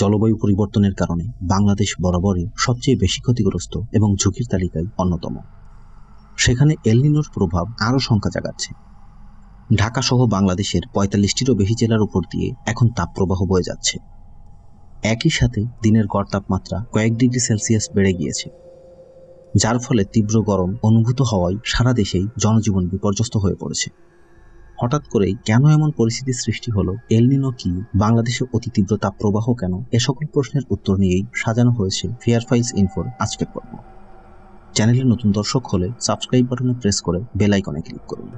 জলবায়ু পরিবর্তনের কারণে বাংলাদেশ বরাবরই সবচেয়ে বেশি ক্ষতিগ্রস্ত এবং ঝুঁকির তালিকায় অন্যতম। সেখানে এলনিনোর প্রভাব আরও শঙ্কা জাগাচ্ছে। ঢাকা সহ বাংলাদেশের পঁয়তাল্লিশটিরও বেশি জেলার উপর দিয়ে এখন তাপপ্রবাহ বয়ে যাচ্ছে। একই সাথে দিনের গড় তাপমাত্রা কয়েক ডিগ্রি সেলসিয়াস বেড়ে গিয়েছে, যার ফলে তীব্র গরম অনুভূত হওয়ায় সারা দেশেই জনজীবন বিপর্যস্ত হয়ে পড়েছে। হঠাৎ করেই কেন এমন পরিস্থিতি সৃষ্টি হলো? এলনিনো কি? বাংলাদেশে অতি তীব্র তাপপ্রবাহ কেন? এ সকল প্রশ্নের উত্তর নিয়েই সাজানো হয়েছে ফেয়ার ফাইলস ইনফোর আজকের পর্ব। চ্যানেলে নতুন দর্শক হলে সাবস্ক্রাইব বাটনে প্রেস করে বেল আইকনে ক্লিক করুন।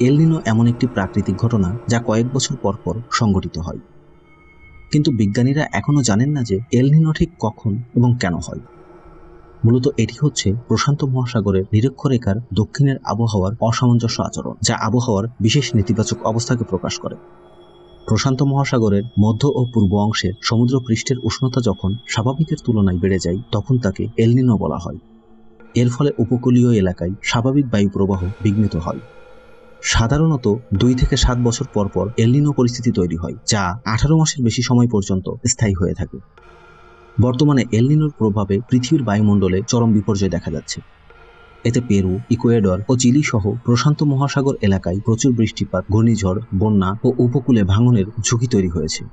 এলনিনো এমন একটি প্রাকৃতিক ঘটনা যা কয়েক বছর পর পর সংঘটিত হয়। কিন্তু বিজ্ঞানীরা এখনও জানেন না যে এলনিনো ঠিক কখন এবং কেন হয়। মূলত এটি হচ্ছে প্রশান্ত মহাসাগরের নিরক্ষরেখার দক্ষিণের আবহাওয়ার অসামঞ্জস্য আচরণ, যা আবহাওয়ার বিশেষ নেতিবাচক অবস্থাকে প্রকাশ করে। প্রশান্ত মহাসাগরের মধ্য ও পূর্ব অংশের সমুদ্র পৃষ্ঠের উষ্ণতা যখন স্বাভাবিকের তুলনায় বেড়ে যায়, তখন তাকে এলনিনো বলা হয়। এর ফলে উপকূলীয় এলাকায় স্বাভাবিক বায়ু প্রবাহ বিঘ্নিত হয়। সাধারণত দুই থেকে সাত বছর পর পর এলনিনো পরিস্থিতি তৈরি হয়, যা আঠারো মাসের বেশি সময় পর্যন্ত স্থায়ী হয়ে থাকে। বর্তমানে এলনিনোর প্রভাবে পৃথিবীর বায়ুমণ্ডলে চরম বিপর্যয় দেখা যাচ্ছে। এতে পেরু, ইকুয়েডর ও চিলি সহ প্রশান্ত মহাসাগর এলাকায় প্রচুর বৃষ্টিপাত, ঘূর্ণিঝড়, বন্যা ও উপকূলে ভাঙনের ঝুঁকি তৈরি হয়েছে।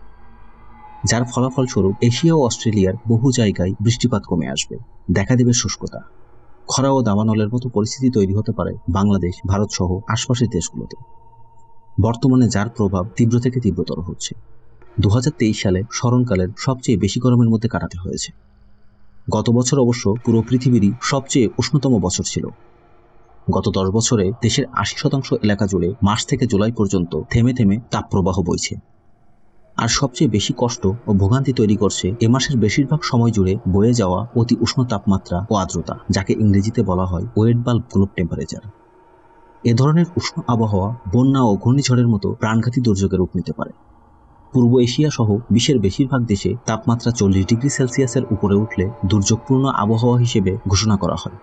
যার ফলাফলস্বরূপ এশিয়া ও অস্ট্রেলিয়ার বহু জায়গায় বৃষ্টিপাত কমে আসবে। দেখা দেবে শুষ্কতা। খরা ও দাবানলের মতো পরিস্থিতি তৈরি হতে পারে বাংলাদেশ, ভারত সহ আশপাশের দেশগুলোতে। বর্তমানে যার প্রভাব তীব্র থেকে তীব্রতর হচ্ছে। দু সালে স্মরণকালের সবচেয়ে বেশি গরমের মধ্যে কাটাতে হয়েছে। গত বছর অবশ্য পুরো পৃথিবীরই সবচেয়ে উষ্ণতম বছর ছিল। গত দশ বছরে দেশের আশি শতাংশ এলাকা জুড়ে মার্চ থেকে জুলাই পর্যন্ত থেমে থেমে তাপপ্রবাহ বইছে। আর সবচেয়ে বেশি কষ্ট ও ভোগান্তি তৈরি করছে এ মাসের বেশিরভাগ সময় জুড়ে বয়ে যাওয়া অতি উষ্ণ তাপমাত্রা ও আর্দ্রতা, যাকে ইংরেজিতে বলা হয় ওয়েট বাল্ব গ্লোব টেম্পারেচার। এ ধরনের উষ্ণ আবহাওয়া বন্যা ও ঘূর্ণিঝড়ের মতো প্রাণঘাতী দুর্যোগের রূপ নিতে পারে। পূর্ব এশিয়া সহ বিশ্বের বেশিরভাগ দেশে তাপমাত্রা চল্লিশ ডিগ্রি সেলসিয়াসের উপরে উঠলে দুর্যোগপূর্ণ আবহাওয়া হিসেবে ঘোষণা করা হয়।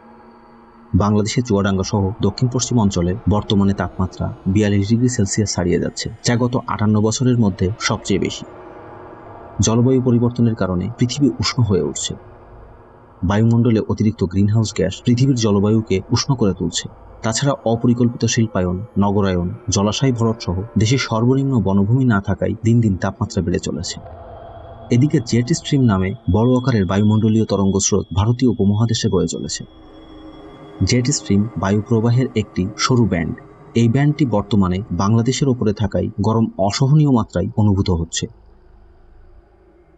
বাংলাদেশের চুয়াডাঙ্গা সহ দক্ষিণ পশ্চিম অঞ্চলে বর্তমানে তাপমাত্রা বিয়াল্লিশ ডিগ্রি সেলসিয়াস ছাড়িয়ে যাচ্ছে, যা গত আটান্ন বছরের মধ্যে সবচেয়ে বেশি। জলবায়ু পরিবর্তনের কারণে পৃথিবী উষ্ণ হয়ে উঠছে। বায়ুমণ্ডলে অতিরিক্ত গ্রিনহাউস গ্যাস পৃথিবীর জলবায়ুকে উষ্ণ করে তুলছে। তাছাড়া অপরিকল্পিত শিল্পায়ন, নগরায়ন, জলাশয় ভরট সহ দেশের সর্বনিম্ন বনভূমি না থাকায় দিন দিন তাপমাত্রা বেড়ে চলেছে। এদিকে জেট স্ট্রিম নামে বড় আকারের বায়ুমণ্ডলীয় তরঙ্গ স্রোত ভারতীয় উপমহাদেশে বয়ে চলেছে। জেট স্ট্রিম বায়ু প্রবাহের একটি সরু ব্যান্ড। এই ব্যান্ডটি বর্তমানে বাংলাদেশের ওপরে থাকায় গরম অসহনীয় মাত্রায় অনুভূত হচ্ছে।